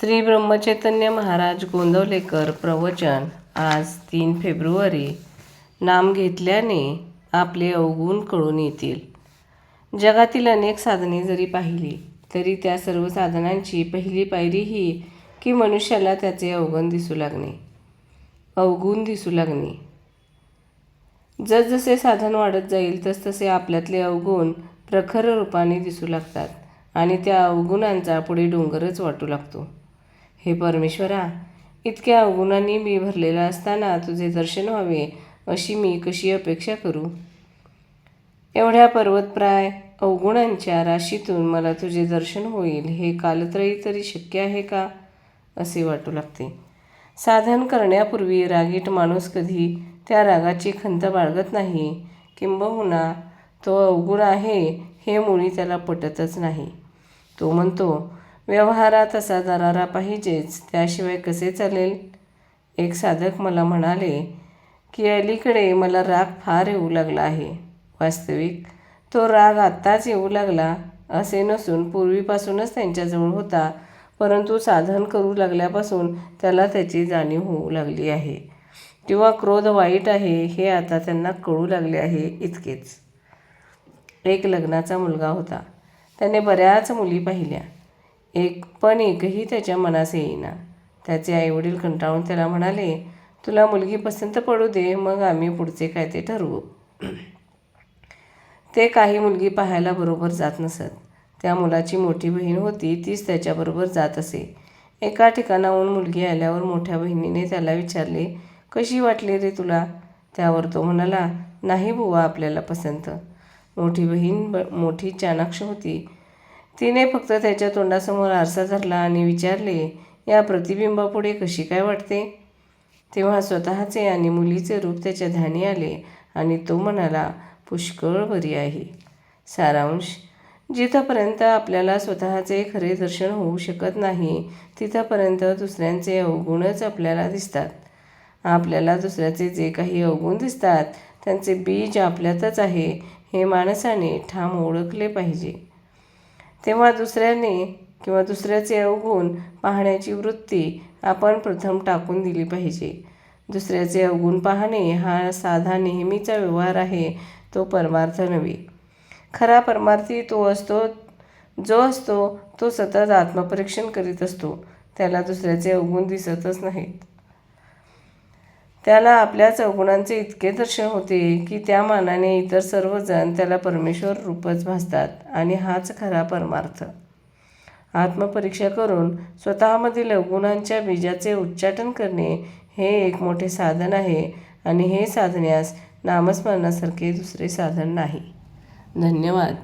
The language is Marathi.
श्री ब्रह्मचैतन्य महाराज गोंदवलेकर प्रवचन आज तीन फेब्रुवारी. नाम घेतल्याने आपले अवगुण कळून येतील. जगातील अनेक साधने जरी पाहिली तरी त्या सर्व साधनांची पहिली पायरी ही की मनुष्याला त्याचे अवगुण दिसू लागणे. अवगुण दिसू लागणे. जसजसे साधन वाढत जाईल तसतसे आपल्यातले अवगुण प्रखर रूपाने दिसू लागतात आणि त्या अवगुणांचा पुढे डोंगरच वाटू लागतो. हे परमेश्वरा इतक्या अवगुणांनी मी भरलेला असताना तुझे दर्शन व्हावे अशी मी कशी अपेक्षा करू? एवढ्या पर्वतप्राय अवगुणांच्या राशीतून मला तुझे दर्शन होईल हे कालत्रयी तरी शक्य आहे का? असे वाटू लागते. साधन करण्यापूर्वी रागीट माणूस कधी त्या रागाची खंत बाळगत नाही. किंबहुना तो अवगुण आहे हे मुळी त्याला पटतच नाही. तो म्हणतो व्यवहारात असा दरारा पाहिजेच त्याशिवाय कसे चालेल? एक साधक मला म्हणाले की अलीकडे मला राग फार येऊ लागला आहे. वास्तविक तो राग आत्ताच येऊ लागला. असे नसून पूर्वीपासूनच त्यांच्याजवळ होता परंतु साधन करू लागल्यापासून त्याला त्याची जाणीव होऊ लागली आहे. किंवा क्रोध वाईट आहे हे आता त्यांना कळू लागले आहे इतकेच. एक लग्नाचा मुलगा होता. त्याने बऱ्याच मुली पाहिल्या. एक पण एकही त्याच्या मनास येईना. त्याचे आईवडील कंटाळून त्याला म्हणाले तुला मुलगी पसंत पडू दे मग आम्ही पुढचे काय ते ठरवू. ते काही मुलगी पाहायला बरोबर जात नसत. त्या मुलाची मोठी बहीण होती तीच त्याच्याबरोबर जात असे. एका ठिकाणाहून मुलगी आल्यावर मोठ्या बहिणीने त्याला विचारले कशी वाटली रे तुला? त्यावर तो म्हणाला नाही बुवा आपल्याला पसंत. मोठी बहीण ब मोठी चाणाक्ष होती. तिने फक्त त्याच्या तोंडासमोर आरसा धरला आणि विचारले या प्रतिबिंबापुढे कशी काय वाटते? तेव्हा स्वतःचे आणि मुलीचे रूप त्याच्या ध्यानी आले आणि तो म्हणाला पुष्कळ बरी आहे. सारांश जिथंपर्यंत आपल्याला स्वतःचे खरे दर्शन होऊ शकत नाही तिथंपर्यंत दुसऱ्यांचे अवगुणच आपल्याला दिसतात. आपल्याला दुसऱ्याचे जे काही अवगुण दिसतात त्यांचे बीज आपल्यातच आहे हे माणसाने ठाम ओळखले पाहिजे. तेव्हा दुसऱ्याने किंवा दुसऱ्याचे अवगुण पाहण्याची वृत्ती आपण प्रथम टाकून दिली पाहिजे. दुसऱ्याचे अवगुण पाहणे हा साधा नेहमीचा व्यवहार आहे तो परमार्थ नव्हे. खरा परमार्थी तो असतो जो असतो तो सतत आत्मपरीक्षण करीत असतो. त्याला दुसऱ्याचे अवगुण दिसतच नाहीत. त्याला आपल्या चौगुणांचे इतके दर्शन होते की त्या मानाने इतर सर्वजण त्याला परमेश्वर रूपच भासतात आणि हाच खरा परमार्थ. आत्मपरीक्षा करून स्वतःमधील अवगुणांच्या बीजाचे उच्चाटन करणे हे एक मोठे साधन आहे आणि हे साधण्यास नामस्मरणासारखे दुसरे साधन नाही. धन्यवाद.